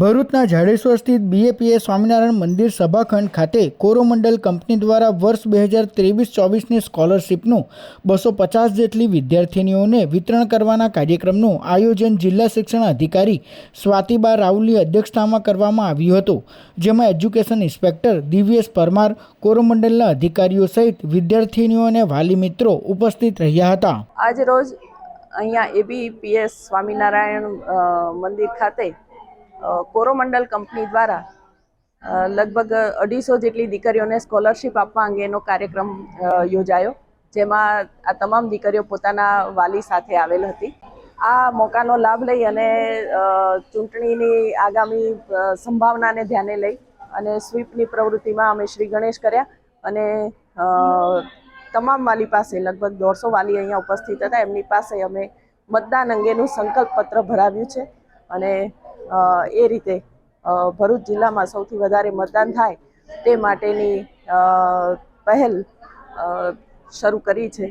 ભરૂચના જાડેશ્વર સ્થિત બીએપીએ સ્વામિનારાયણ મંદિર સભાખંડ ખાતે કોરોમંડલ કંપની દ્વારા વર્ષ બે હજાર ત્રેવીસ ચોવીસની સ્કોલરશીપનું બસો પચાસ જેટલી વિદ્યાર્થિનીઓને વિતરણ કરવાના કાર્યક્રમનું આયોજન જિલ્લા શિક્ષણ અધિકારી સ્વાતિબા રાઉલની અધ્યક્ષતામાં કરવામાં આવ્યું હતું, જેમાં એજ્યુકેશન ઇન્સ્પેક્ટર દિવ્યેશ પરમાર, કોરોમંડલના અધિકારીઓ સહિત વિદ્યાર્થિનીઓ અને વાલી મિત્રો ઉપસ્થિત રહ્યા હતા. આજ રોજ અહીંયા એબીપીએસ સ્વામિનારાયણ મંદિર ખાતે કોરોમંડલ કંપની દ્વારા લગભગ અઢીસો જેટલી દીકરીઓને સ્કોલરશિપ આપવા અંગેનો કાર્યક્રમ યોજાયો, જેમાં આ તમામ દીકરીઓ પોતાના વાલી સાથે આવેલ હતી. આ મોકાનો લાભ લઈ અને ચૂંટણીની આગામી સંભાવનાને ધ્યાને લઈ અને સ્વીપની પ્રવૃત્તિમાં અમે શ્રી ગણેશ કર્યા અને તમામ વાલી પાસે, લગભગ દોઢસો વાલી અહીંયા ઉપસ્થિત હતા. એમની પાસે અમે મતદાન અંગેનું સંકલ્પ પત્ર ભરાવ્યું છે અને એ રીતે ભરૂચ જિલ્લામાં સૌથી વધારે મતદાન થાય તે માટેની પહેલ શરૂ કરી છે.